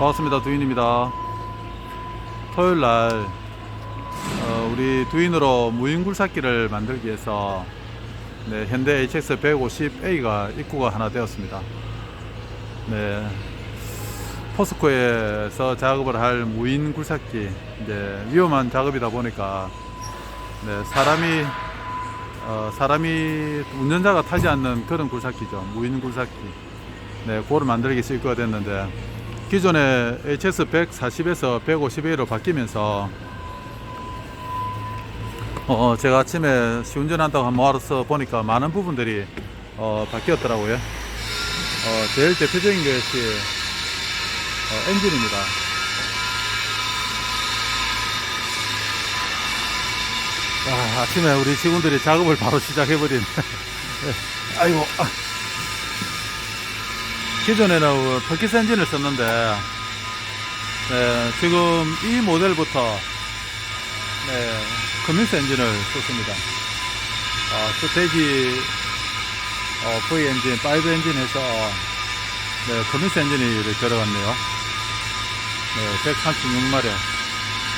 반갑습니다. 두인입니다. 토요일 날 어, 우리 두인으로 무인 굴삭기를 만들기 위해서 네, 현대 HX 150A가 입구가 하나 되었습니다. 네, 포스코에서 작업을 할 무인 굴삭기 이제 위험한 작업이다 보니까 네, 사람이 어, 사람이 운전자가 타지 않는 그런 굴삭기죠. 무인 굴삭기. 네, 그거를 만들기 입구가 됐는데 기존에 HS 140에서 150A로 바뀌면서 어, 제가 아침에 시운전한다고 한번 알아서 보니까 많은 부분들이 어, 바뀌었더라고요. 어, 제일 대표적인 것이 어, 엔진입니다. 아, 아침에 우리 직원들이 작업을 바로 시작해버린. 아이고. 아. 기존에는 퍼키스 엔진을 썼는데, 네, 지금 이 모델부터, 네, 커뮤니스 엔진을 썼습니다. 어, 스테이지, 어, V 엔진, 5 엔진 해서, 네, 커뮤니스 엔진이 들어갔네요. 네, 136마력.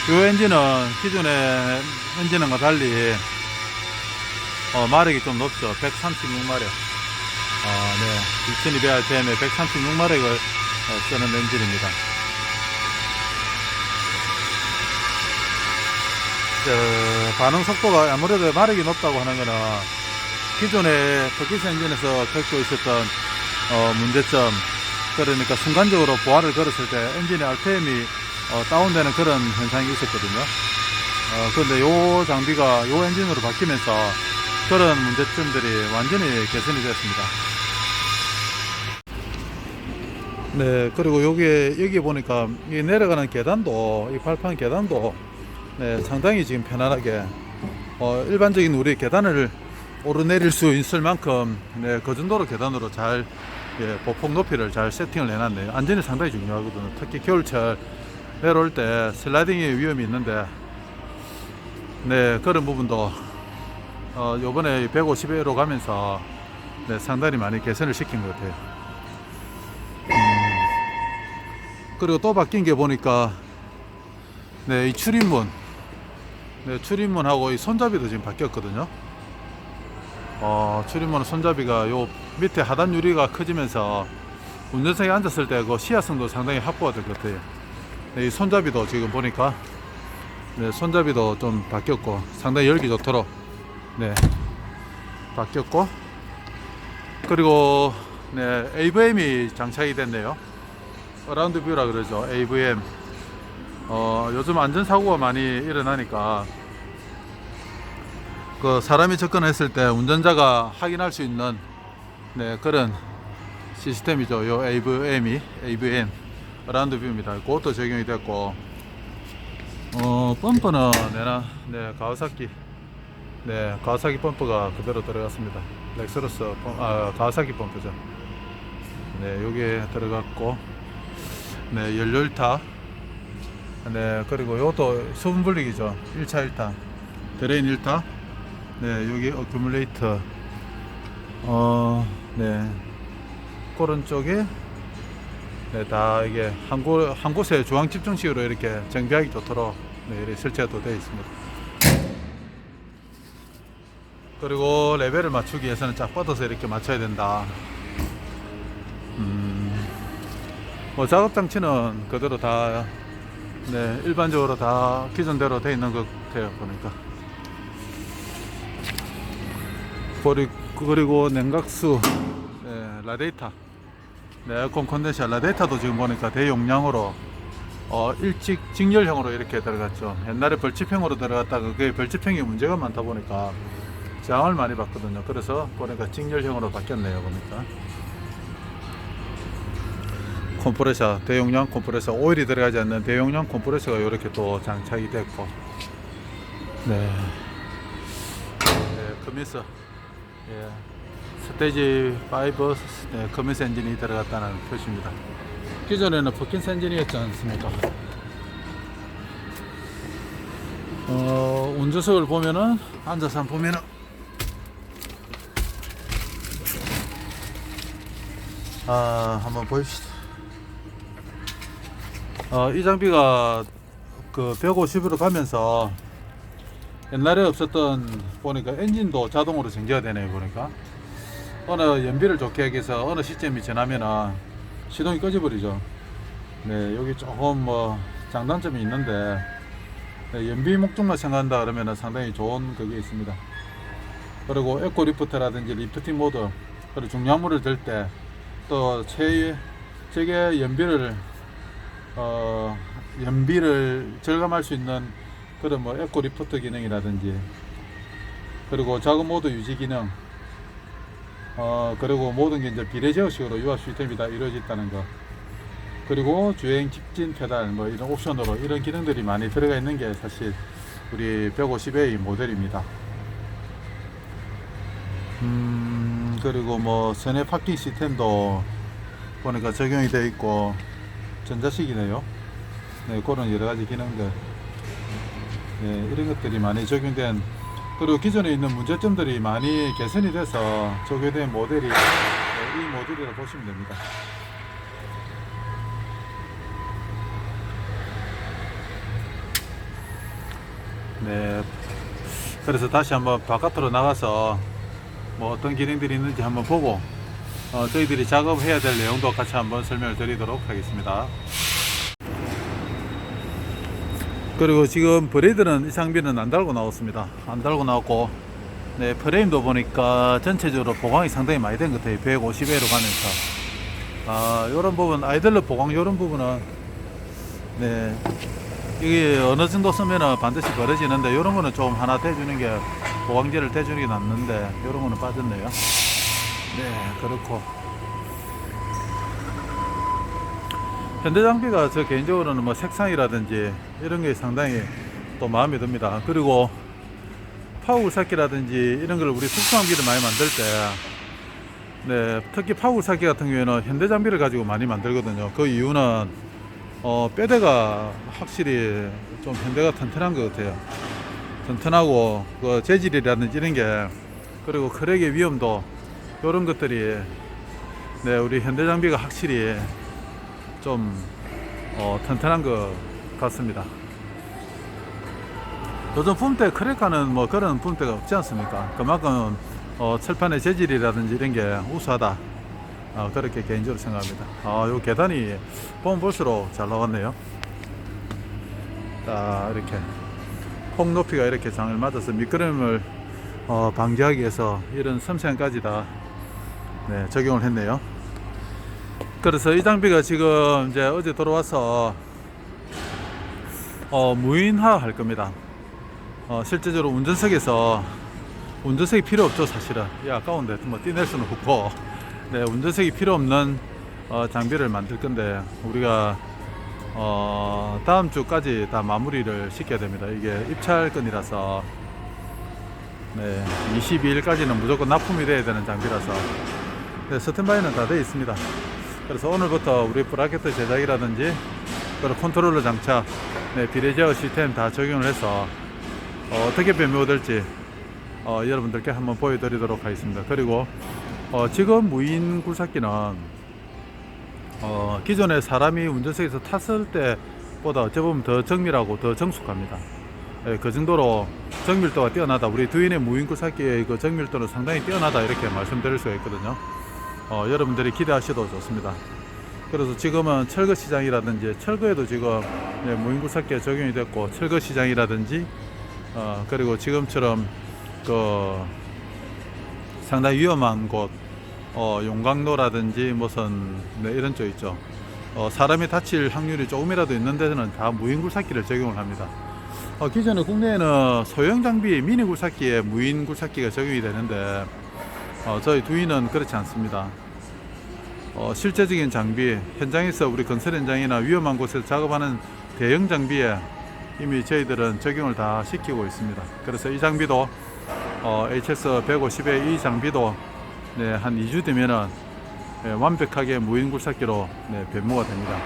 이 엔진은 기존의 엔진과 달리 어, 마력이 좀 높죠. 136마력. 어, 네. 2200rpm에 136마력을 어, 쓰는 엔진입니다. 저, 반응 속도가 아무래도 마력이 높다고 하는 거는 기존의 터키스 엔진에서 겪고 있었던 어, 문제점 그러니까 순간적으로 보아를 걸었을 때 엔진의 RPM이 어, 다운되는 그런 현상이 있었거든요. 어, 그런데 요 장비가 요 엔진으로 바뀌면서 그런 문제점들이 완전히 개선이 됐습니다. 네, 그리고 여기에, 여기 보니까 이 내려가는 계단도, 이 발판 계단도 네, 상당히 지금 편안하게 어, 일반적인 우리 계단을 오르내릴 수 있을 만큼 네, 그 정도로 계단으로 잘 예, 보폭 높이를 잘 세팅을 해놨네요. 안전이 상당히 중요하거든요. 특히 겨울철 내려올 때 슬라이딩의 위험이 있는데 네 그런 부분도 어, 요번에 150회로 가면서 네, 상당히 많이 개선을 시킨 것 같아요. 그리고 또 바뀐 게 보니까 네, 이 출입문 네, 출입문하고 이 손잡이도 지금 바뀌었거든요. 어, 출입문 손잡이가 요 밑에 하단 유리가 커지면서 운전석에 앉았을 때 그 시야성도 상당히 확보가 될 것 같아요. 네, 이 손잡이도 지금 보니까 네, 손잡이도 좀 바뀌었고 상당히 열기 좋도록 네, 바뀌었고 그리고 네, AVM이 장착이 됐네요. 어라운드 뷰라 그러죠. AVM. 어, 요즘 안전사고가 많이 일어나니까 그 사람이 접근했을 때 운전자가 확인할 수 있는 네, 그런 시스템이죠. 요 AVM이 AVM 어라운드 뷰입니다. 그것도 적용이 됐고 어, 펌프는 내나 네, 가와사키 네, 가와사키 펌프가 그대로 들어갔습니다. 렉스러스 펌, 아, 가와사키 펌프죠. 네, 여기에 들어갔고 네, 연료 1타 네, 그리고 요것도 수분 분리기죠. 1차 1타 드레인 1타 네, 여기 어큐뮬레이터 어, 네. 그런 쪽에 네, 다 이게 한, 곳, 한 곳에 중앙 집중식으로 이렇게 정비하기 좋도록 네, 이렇게 설치가 또 되어 있습니다. 그리고 레벨을 맞추기 위해서는 쫙 뻗어서 이렇게 맞춰야 된다. 음, 뭐 작업 장치는 그대로 다 네, 일반적으로 다 기존대로 되어 있는 것 같아요, 보니까. 그리- 그리고 냉각수, 네, 라데이터, 네, 에어컨 컨덴서 라데이터도 지금 보니까 대용량으로 어, 일찍 직렬형으로 이렇게 들어갔죠. 옛날에 벌집형으로 들어갔다가 그게 벌집형이 문제가 많다 보니까 저항을 많이 받거든요. 그래서 보니까 직렬형으로 바뀌었네요. 보니까. 컴프레서 대용량 컴프레서 오일이 들어가지 않는 대용량 컴프레서가 이렇게 또 장착이 됐고. 네, 네 커미스 예, 스테이지 5 네, 커미스 엔진이 들어갔다는 표시입니다. 기존에는 퍼킨스 엔진이었지 않습니까? 어, 운전석을 보면은 앉아서 보면은 아 한번 보입시다 어, 이 장비가 그 150으로 가면서 옛날에 없었던 보니까 엔진도 자동으로 정지가 되네요 보니까. 어느 연비를 좋게 하기 위해서 어느 시점이 지나면은 시동이 꺼져버리죠. 네 여기 조금 뭐 장단점이 있는데 네, 연비 목적만 생각한다 그러면은 상당히 좋은 그게 있습니다. 그리고 에코 리프트라든지 리프팅 모드 그리고 중량물을 들 때 또 최, 최대 연비를 어, 연비를 절감할 수 있는 그런 뭐 에코 리프트 기능이라든지 그리고 작업 모드 유지 기능 어, 그리고 모든 게 이제 비례 제어식으로 유압 시스템이 다 이루어졌다는 거 그리고 주행 직진 페달 뭐 이런 옵션으로 이런 기능들이 많이 들어가 있는 게 사실 우리 150A 모델입니다. 음, 그리고 뭐 선의 파킹 시스템도 보니까 적용이 되어 있고 전자식이네요. 네, 그런 여러 가지 기능들. 네, 이런 것들이 많이 적용된 그리고 기존에 있는 문제점들이 많이 개선이 돼서 적용된 모델이 네, 이 모델이라 보시면 됩니다. 네. 그래서 다시 한번 바깥으로 나가서 뭐 어떤 기능들이 있는지 한번 보고 어, 저희들이 작업해야 될 내용도 같이 한번 설명을 드리도록 하겠습니다. 그리고 지금 브레이드는 이 장비는 안 달고 나왔습니다. 안 달고 나왔고 네, 프레임도 보니까 전체적으로 보강이 상당히 많이 된 것 같아요. 150회로 가면서 아, 요런 부분 아이들러 보강 요런 부분은 네, 이게 어느 정도 쓰면은 반드시 벌어지는데 이런 거는 좀 하나 대주는 게 보강제를 대주는 게 낫는데 이런 거는 빠졌네요. 네, 그렇고 현대 장비가 저 개인적으로는 뭐 색상이라든지 이런 게 상당히 또 마음에 듭니다. 그리고 파워 굴삭기라든지 이런 걸 우리 특수 장비를 많이 만들 때 네, 특히 파워 굴삭기 같은 경우에는 현대 장비를 가지고 많이 만들거든요. 그 이유는 어, 뼈대가 확실히 좀 현대가 튼튼한 것 같아요. 튼튼하고 그 재질이라든지 이런 게 그리고 크랙의 위험도 이런 것들이 네 우리 현대 장비가 확실히 좀 어, 튼튼한 것 같습니다. 요즘 품대 크랙하는 뭐 그런 품대가 없지 않습니까? 그만큼 어, 철판의 재질이라든지 이런 게 우수하다. 아, 그렇게 개인적으로 생각합니다. 아, 요 계단이 보면 볼수록 잘 나왔네요. 자, 이렇게 폭 높이가 이렇게 장을 맞아서 미끄럼을 어, 방지하기 위해서 이런 섬세함까지 다 네, 적용을 했네요. 그래서 이 장비가 지금 이제 어제 들어와서 어, 무인화 할 겁니다. 어, 실제적으로 운전석에서 운전석이 필요 없죠, 사실은. 이 아까운데 뭐 떼낼 수는 없고. 네, 운전석이 필요 없는 어, 장비를 만들 건데 우리가 어, 다음 주까지 다 마무리를 시켜야 됩니다. 이게 입찰 건이라서 네, 22일까지는 무조건 납품이 돼야 되는 장비라서 네, 스탠바이는 다 되어 있습니다. 그래서 오늘부터 우리 브라켓 제작이라든지 그리고 컨트롤러 장착, 네, 비례 제어 시스템 다 적용을 해서 어, 떻게 변모될지 어, 여러분들께 한번 보여드리도록 하겠습니다. 그리고 어, 지금 무인 굴삭기는 어, 기존에 사람이 운전석에서 탔을 때보다 어찌 보면 더 정밀하고 더 정숙합니다. 예, 그 정도로 정밀도가 뛰어나다. 우리 두인의 무인 굴삭기의 그 정밀도는 상당히 뛰어나다 이렇게 말씀드릴 수가 있거든요. 어, 여러분들이 기대하셔도 좋습니다. 그래서 지금은 철거 시장이라든지 철거에도 지금 예, 무인 굴삭기에 적용이 됐고 철거 시장이라든지 어, 그리고 지금처럼 그 상당히 위험한 곳, 어, 용광로라든지 무슨 네, 이런 쪽 있죠. 어, 사람이 다칠 확률이 조금이라도 있는 데는 다 무인 굴삭기를 적용을 합니다. 어, 기존에 국내에는 소형 장비 미니 굴삭기에 무인 굴삭기가 적용이 되는데 어, 저희 두이는 그렇지 않습니다. 어, 실제적인 장비, 현장에서 우리 건설 현장이나 위험한 곳에서 작업하는 대형 장비에 이미 저희들은 적용을 다 시키고 있습니다. 그래서 이 장비도 어, HS 150의 이 장비도 네, 한 2주 되면은 네, 완벽하게 무인 굴삭기로 네, 변모가 됩니다.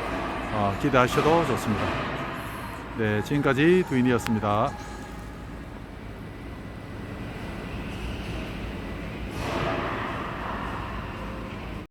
어, 기대하셔도 좋습니다. 네, 지금까지 두인이었습니다.